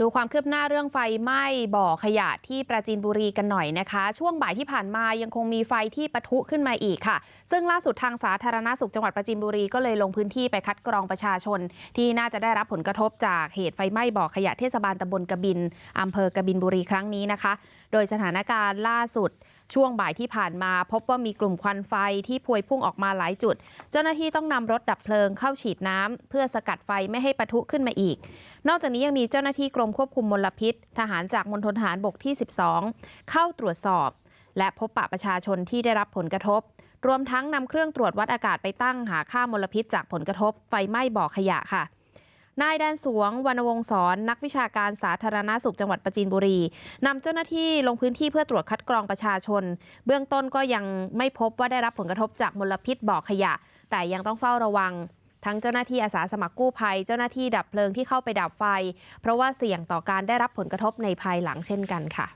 ดูความคืบหน้าเรื่องไฟไหม้บ่อขยะที่ปราจีนบุรีกันหน่อยนะคะ ช่วงบ่ายที่ผ่านมายังคงมีไฟที่ปะทุขึ้นมาอีกค่ะ ซึ่งล่าสุดทางสาธารณสุขจังหวัดปราจีนบุรีก็เลยลงพื้นที่ไปคัดกรองประชาชน ที่น่าจะได้รับผลกระทบจากเหตุไฟไหม้บ่อขยะเทศบาลตำบลกบินอำเภอกบินบุรีครั้งนี้นะคะ โดยสถานการณ์ล่าสุด ช่วงบ่ายที่ผ่านมาพบว่ามีกลุ่มควันไฟที่พวยพุ่งออกมาหลายจุด เจ้าหน้าที่ต้องนำรถดับเพลิงเข้าฉีดน้ำเพื่อสกัดไฟไม่ให้ปะทุขึ้นมาอีก นอกจากนี้ยังมีเจ้าหน้าที่กรมควบคุมมลพิษ ทหารจากมณฑลทหารบกที่ 12 เข้าตรวจสอบ และพบปะประชาชนที่ได้รับผลกระทบ รวมทั้งนำเครื่องตรวจวัดอากาศไปตั้งหาค่ามลพิษจากผลกระทบ ไฟไหม้บ่อขยะค่ะ นายแดนสวงวรรณวงศ์สอนนักวิชาการสาธารณาสุขจังหวัดประจีนบุรีนำเจ้าหน้าที่ลงพื้นที่เพื่อตรวจคัดกรองประชาชน เบื้องต้นก็ยังไม่พบว่าได้รับผลกระทบจากมลพิษบ่อขยะ แต่ยังต้องเฝ้าระวังทั้งเจ้าหน้าที่อาสาสมัครกู้ภัย เจ้าหน้าที่ดับเพลิงที่เข้าไปดับไฟ เพราะว่าเสี่ยงต่อการได้รับผลกระทบในภายหลังเช่นกันค่ะ